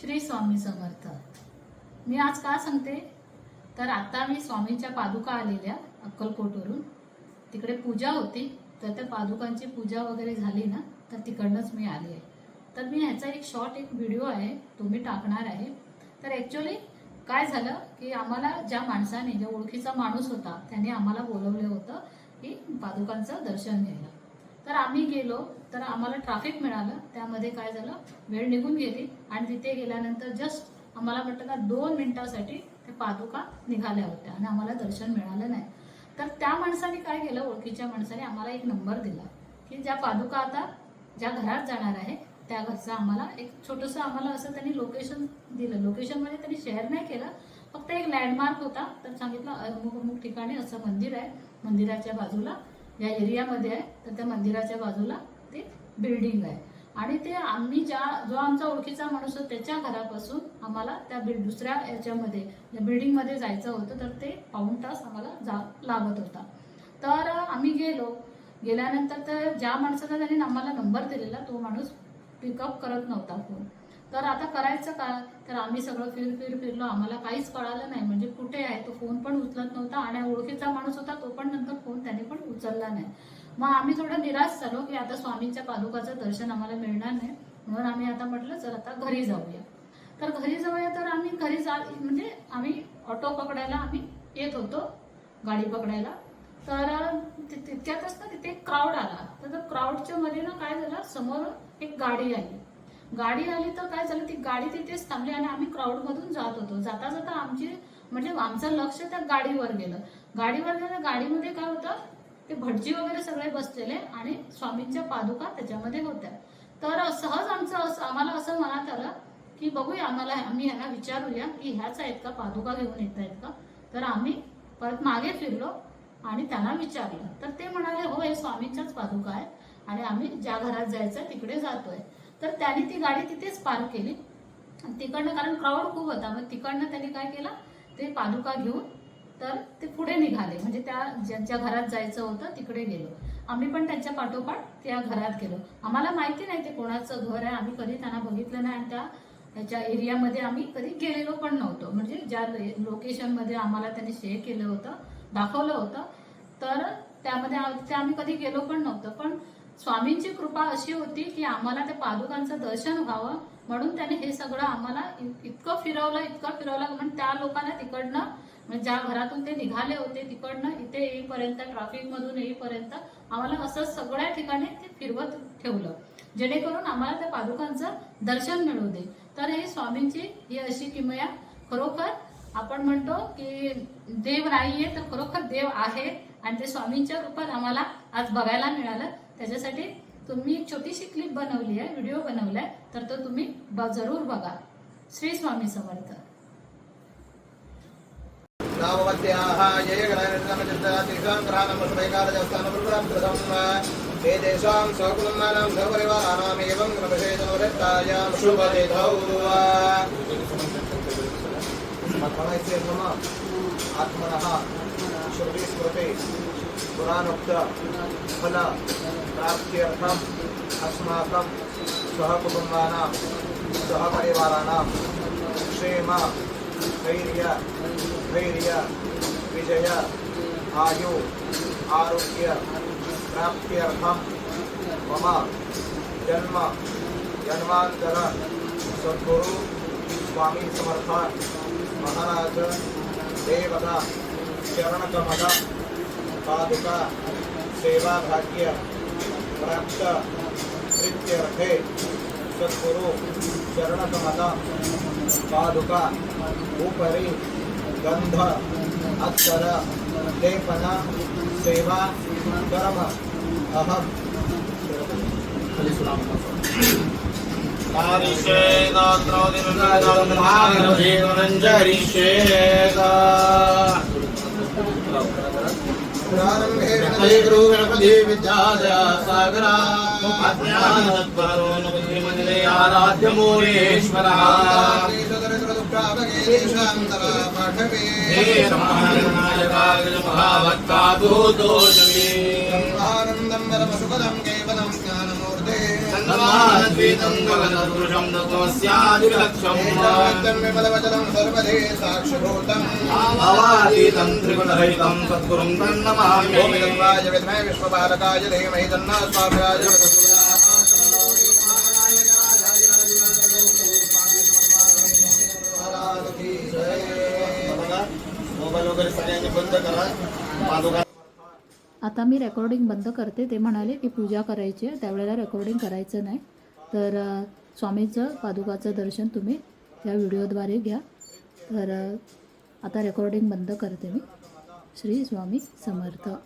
श्री स्वामी समर्थ. मी आज का सांगते? तर आता मी स्वामींच्या पादुका आलेल्या अक्कलकोटवरून. तिकडे पूजा होती तर त्या पादुकांची पूजा वगैरे झाली ना तर तिकडनंच मी आली आहे. तर मी ह्याचा एक शॉर्ट एक व्हिडिओ आहे तो मी टाकणार आहे. तर ॲक्च्युली काय झालं की आम्हाला ज्या माणसाने ज्या ओळखीचा माणूस होता त्याने आम्हाला बोलवलं होतं की पादुकांचं दर्शन घ्यायला. तर आम्ही गेलो तर आम्हाला ट्रॅफिक मिळालं. त्यामध्ये काय झालं? वेळ निघून गेली आणि तिथे गेल्यानंतर जस्ट आम्हाला वाटतं का दोन मिनिटासाठी ते पादुका निघाल्या होत्या आणि आम्हाला दर्शन मिळालं नाही. तर त्या माणसाने काय केलं? ओळखीच्या माणसाने आम्हाला एक नंबर दिला की ज्या पादुका आता ज्या घरात जाणार आहे त्या घरचं आम्हाला एक छोटंसं आम्हाला असं त्यांनी लोकेशन दिलं. लोकेशनमध्ये त्यांनी शेअर नाही केलं. फक्त एक लँडमार्क होता. तर सांगितलं अमुक अमुक ठिकाणी असं मंदिर आहे. मंदिराच्या बाजूला या एरियामध्ये आहे तर त्या मंदिराच्या बाजूला ते बिल्डिंग आहे. आणि ते आम्ही ज्या जो आमचा ओळखीचा माणूस होता त्याच्या घरापासून आम्हाला त्या बिल दुसऱ्या याच्यामध्ये बिल्डिंगमध्ये जायचं होतं तर ते पाऊण तास आम्हाला जा लागत होता. तर आम्ही गेलो. गेल्यानंतर तर ज्या माणसाचा त्यांनी आम्हाला नंबर दिलेला तो माणूस पिकअप करत नव्हता फोन तर आता करायचं का? तर आम्ही सगळं फिर फिर फिरलो. आम्हाला काहीच कळालं नाही. म्हणजे कुठे आहे? तो फोन पण उचलत नव्हता आणि ओळखीचा माणूस होता तो पण नंतर फोन त्याने पण उचलला नाही. मग आम्ही थोडं निराश झालो की आता स्वामींच्या पादुकाचं दर्शन आम्हाला मिळणार नाही. म्हणून आम्ही आता म्हटलं चल आता घरी जाऊया. तर घरी जाऊया तर आम्ही घरी जा म्हणजे आम्ही ऑटो पकडायला आम्ही येत होतो गाडी पकडायला. तर तितक्यातच ना तिथे क्राऊड आला. तर क्राऊडच्या मध्ये ना काय झालं? समोर एक गाडी आली. गाडी आली तर काय झालं ती गाडी तिथेच थांबली आणि आम्ही क्राऊड मधून जात होतो. जाता जाता आमची म्हणजे आमचं लक्ष त्या गाडीवर गेलं. गाडीवर गेलं गाडीमध्ये काय होतं ते भटजी वगैरे सगळे बसलेले आणि स्वामींच्या पादुका त्याच्यामध्ये होत्या. तर सहज आमचं असं आम्हाला असं मनात आलं की बघूया आम्हाला आम्ही ह्याला विचारूया की ह्याच आहेत का पादुका घेऊन येत आहेत का? तर आम्ही परत मागे फिरलो आणि त्यांना विचारलं. तर ते म्हणाले हो हे स्वामींच्याच पादुका आहे आणि आम्ही ज्या घरात जायचं तिकडे जातोय. तर त्याने ती गाडी तिथेच पार्क केली. तिकडनं कारण क्राऊड खूप होता मग तिकडनं त्यांनी काय केलं? ते पादुका घेऊन तर ते पुढे निघाले. म्हणजे त्या ज्यांच्या घरात जायचं होतं तिकडे गेलो. आम्ही पण त्यांच्या पाठोपाठ त्या घरात गेलो. आम्हाला माहिती नाही ते कोणाचं घर आहे. आम्ही कधी त्यांना बघितलं नाही आणि त्या त्याच्या एरियामध्ये आम्ही कधी गेलेलो पण नव्हतो. म्हणजे ज्या लोकेशनमध्ये आम्हाला त्यांनी शेअर केलं होतं दाखवलं होतं तर त्यामध्ये ते आम्ही कधी गेलो पण नव्हतं. पण स्वामींची कृपा अशी होती की आम्हाला त्या पादुकांचं दर्शन व्हावं. म्हणून त्याने हे सगळं आम्हाला इतकं फिरवलं इतकं फिरवलं म्हणून त्या लोकांना तिकडनं म्हणजे ज्या घरातून ते निघाले होते तिकडनं इथे येईपर्यंत ट्रॅफिक मधून येईपर्यंत आम्हाला असं सगळ्या ठिकाणी ते फिरवत ठेवलं. जेणेकरून आम्हाला त्या पादुकांचं दर्शन मिळू दे. तर हे स्वामींची ही अशी किमया. खरोखर आपण म्हणतो की देव नाहीये तर खरोखर देव आहे. आणि ते स्वामींच्या रूपात आम्हाला आज बघायला मिळालं. त्याच्यासाठी तुम्ही एक छोटीशी क्लिप बनवली आहे व्हिडिओ बनवलाय. तर तो तुम्ही जरूर बघा. श्री स्वामी समर्थ. नामवत्याः जयगणानिर्गमचित्तां ग्रहाणमस्मैकालजस्थानप्रभुरं कृतं ते तेषां स्वकुटुम्बानां स्वपरिवाराणामेवं क्रमशेतनवृत्तायां शुभतिथौ म्हणायचे आत्मनः. श्रुतिस्मृते पुराणोक्त फल अस्माकं सहकुटुम्बानां सहपरिवाराणां क्षेम धैर्य धैर्य विजय आयु आरोग्य प्राप्त्यर्थं मम जन्म जन्मांतर सद्गुरु स्वामी समर्थ महाराज देवता। चरणकमल पादुका सेवा भाग्य प्राप्त प्रीत्यर्थे सद्गुरु चरणकमल पादुका उपरि गंध अक्षर लेपन सेवा कर्म अहम गणपती गुरु गणपती विद्यादया सागरा अज्ञानतत्परो नवद्रिमंजले आराध्य मूलेश्वरः हे रमानायकाग्र महाभक्ता दूतोषमे आनन्दं परमसुखदं केवलं ज्ञानमूर्ते साक्षिभूतम् तन्नमामि विद्महे धीमहि मोबाईल वगैरे सगळ्यांनी बंद करा आता मी रेकॉर्डिंग बंद करते ते म्हणाले की पूजा करायची आहे त्यावेळेला रेकॉर्डिंग करायचं नाही. तर स्वामीचं पादुकाचं दर्शन तुम्ही या व्हिडिओद्वारे घ्या. तर आता रेकॉर्डिंग बंद करते मी. श्री स्वामी समर्थ.